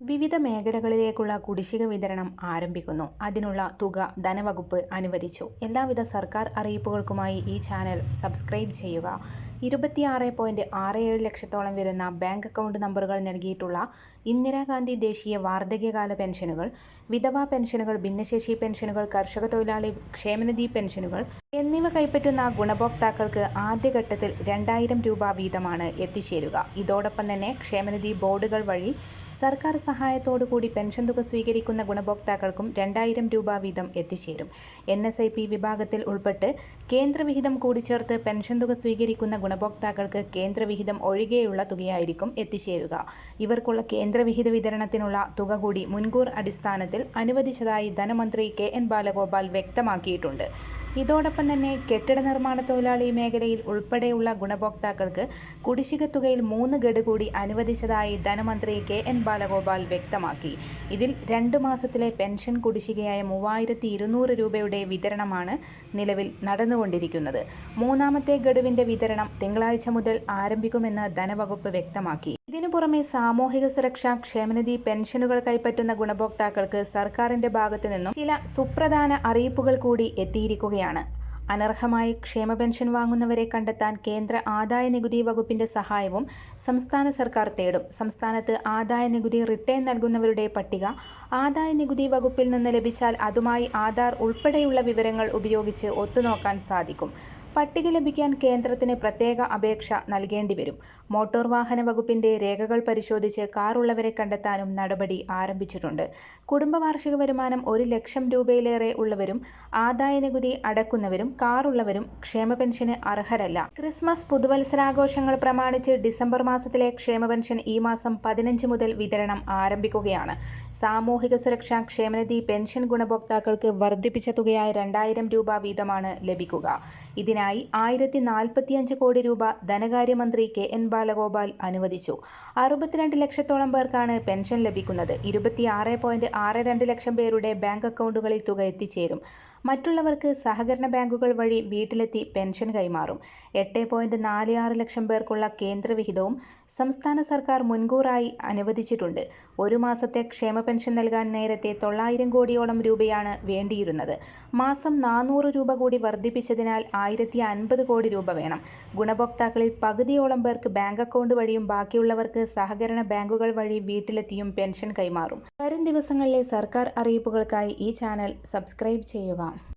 വിവിധ മേഖലകളിലേക്കുള്ള കുടിശ്ശിക വിതരണം ആരംഭിക്കുന്നു. അതിനുള്ള തുക ധനവകുപ്പ് അനുവദിച്ചു. എല്ലാവിധ സർക്കാർ അറിയിപ്പുകൾക്കുമായി ഈ ചാനൽ സബ്സ്ക്രൈബ് ചെയ്യുക. ഇരുപത്തിയാറ് പോയിന്റ് ആറ് ഏഴ് ലക്ഷത്തോളം വരുന്ന ബാങ്ക് അക്കൗണ്ട് നമ്പറുകൾ നൽകിയിട്ടുള്ള ഇന്ദിരാഗാന്ധി ദേശീയ വാർദ്ധക്യകാല പെൻഷനുകൾ വിധവാ പെൻഷനുകൾ ഭിന്നശേഷി പെൻഷനുകൾ കർഷക തൊഴിലാളി ക്ഷേമനിധി പെൻഷനുകൾ എന്നിവ കൈപ്പറ്റുന്ന ഗുണഭോക്താക്കൾക്ക് ആദ്യഘട്ടത്തിൽ രണ്ടായിരം രൂപ വീതമാണ് എത്തിച്ചേരുക. ഇതോടൊപ്പം തന്നെ ക്ഷേമനിധി ബോർഡുകൾ വഴി സർക്കാർ സഹായത്തോടുകൂടി പെൻഷൻ തുക സ്വീകരിക്കുന്ന ഗുണഭോക്താക്കൾക്കും രണ്ടായിരം രൂപ വീതം എത്തിച്ചേരും. എൻ എസ് ഐ പി വിഭാഗത്തിൽ ഉൾപ്പെട്ട് കേന്ദ്രവിഹിതം കൂടി ചേർത്ത് പെൻഷൻ തുക സ്വീകരിക്കുന്ന ഗുണഭോക്താക്കൾക്ക് കേന്ദ്രവിഹിതം ഒഴികെയുള്ള തുകയായിരിക്കും എത്തിച്ചേരുക. ഇവർക്കുള്ള കേന്ദ്രവിഹിത വിതരണത്തിനുള്ള തുക കൂടി മുൻകൂർ അടിസ്ഥാനത്തിൽ അനുവദിച്ചതായി ധനമന്ത്രി കെ എൻ ബാലഗോപാൽ വ്യക്തമാക്കിയിട്ടുണ്ട്. ഇതോടൊപ്പം തന്നെ കെട്ടിട നിർമ്മാണ തൊഴിലാളി മേഖലയിൽ ഉൾപ്പെടെയുള്ള ഗുണഭോക്താക്കൾക്ക് കുടിശ്ശിക തുകയിൽ മൂന്ന് ഗഡു കൂടി അനുവദിച്ചതായി ധനമന്ത്രി കെ എൻ ബാലഗോപാൽ വ്യക്തമാക്കി. ഇതിൽ രണ്ട് മാസത്തിലെ പെൻഷൻ കുടിശ്ശികയായ മൂവായിരത്തി ഇരുന്നൂറ് രൂപയുടെ വിതരണമാണ് നിലവിൽ നടന്നുകൊണ്ടിരിക്കുന്നത്. മൂന്നാമത്തെ ഗഡുവിന്റെ വിതരണം തിങ്കളാഴ്ച മുതൽ ആരംഭിക്കുമെന്ന് ധനവകുപ്പ് വ്യക്തമാക്കി. ഇതിനു പുറമെ സാമൂഹിക സുരക്ഷാ ക്ഷേമനിധി പെൻഷനുകൾ കൈപ്പറ്റുന്ന ഗുണഭോക്താക്കൾക്ക് സർക്കാരിന്റെ ഭാഗത്തു നിന്നും ചില സുപ്രധാന അറിയിപ്പുകൾ കൂടി എത്തിയിരിക്കുകയാണ്. അനർഹമായി ക്ഷേമ പെൻഷൻ വാങ്ങുന്നവരെ കണ്ടെത്താൻ കേന്ദ്ര ആദായ നികുതി വകുപ്പിന്റെ സഹായവും സംസ്ഥാന സർക്കാർ തേടും. സംസ്ഥാനത്ത് ആദായ നികുതി റിട്ടേൺ നൽകുന്നവരുടെ പട്ടിക ആദായ നികുതി വകുപ്പിൽ നിന്ന് ലഭിച്ചാൽ അതുമായി ആധാർ ഉൾപ്പെടെയുള്ള വിവരങ്ങൾ ഉപയോഗിച്ച് ഒത്തുനോക്കാൻ സാധിക്കും. പട്ടിക ലഭിക്കാൻ കേന്ദ്രത്തിന് പ്രത്യേക അപേക്ഷ നൽകേണ്ടി വരും. മോട്ടോർ വാഹന വകുപ്പിന്റെ രേഖകൾ പരിശോധിച്ച് കാർ ഉള്ളവരെ കണ്ടെത്താനും നടപടി ആരംഭിച്ചിട്ടുണ്ട്. കുടുംബ വാർഷിക വരുമാനം ഒരു ലക്ഷം രൂപയിലേറെ ഉള്ളവരും ആദായ നികുതി അടക്കുന്നവരും കാർ ഉള്ളവരും ക്ഷേമ പെൻഷന് അർഹരല്ല. ക്രിസ്മസ് പുതുവത്സരാഘോഷങ്ങൾ പ്രമാണിച്ച് ഡിസംബർ മാസത്തിലെ ക്ഷേമ പെൻഷൻ ഈ മാസം പതിനഞ്ച് മുതൽ വിതരണം ആരംഭിക്കുകയാണ്. സാമൂഹിക സുരക്ഷാ ക്ഷേമനിധി പെൻഷൻ ഗുണഭോക്താക്കൾക്ക് വർദ്ധിപ്പിച്ച തുകയായ രണ്ടായിരം രൂപ വീതമാണ് ലഭിക്കുക. ഇതിനായി ഇതിനായി ആയിരത്തി നാൽപ്പത്തിയഞ്ച് കോടി രൂപ ധനകാര്യമന്ത്രി കെ എൻ ബാലഗോപാൽ അനുവദിച്ചു. അറുപത്തിരണ്ട് ലക്ഷത്തോളം പേർക്കാണ് പെൻഷൻ ലഭിക്കുന്നത്. ഇരുപത്തിയാറ് പോയിന്റ് ആറ് രണ്ട് ലക്ഷം പേരുടെ ബാങ്ക് അക്കൗണ്ടുകളിൽ തുക എത്തിച്ചേരും. മറ്റുള്ളവർക്ക് സഹകരണ ബാങ്കുകൾ വഴി വീട്ടിലെത്തി പെൻഷൻ കൈമാറും. എട്ട് പോയിന്റ് നാല് ആറ് ലക്ഷം പേർക്കുള്ള കേന്ദ്രവിഹിതവും സംസ്ഥാന സർക്കാർ മുൻകൂറായി അനുവദിച്ചിട്ടുണ്ട്. ഒരു മാസത്തെ ക്ഷേമ പെൻഷൻ നൽകാൻ നേരത്തെ തൊള്ളായിരം കോടിയോളം രൂപയാണ് വേണ്ടിയിരുന്നത്. മാസം നാനൂറ് രൂപ കൂടി വർദ്ധിപ്പിച്ചതിനാൽ ആയിരത്തി അൻപത് കോടി രൂപ വേണം. ഗുണഭോക്താക്കളിൽ പകുതിയോളം പേർക്ക് ബാങ്ക് അക്കൗണ്ട് വഴിയും ബാക്കിയുള്ളവർക്ക് സഹകരണ ബാങ്കുകൾ വഴി വീട്ടിലെത്തിയും പെൻഷൻ കൈമാറും. വരും ദിവസങ്ങളിലെ സർക്കാർ അറിയിപ്പുകൾക്കായി ഈ ചാനൽ സബ്സ്ക്രൈബ് ചെയ്യുക.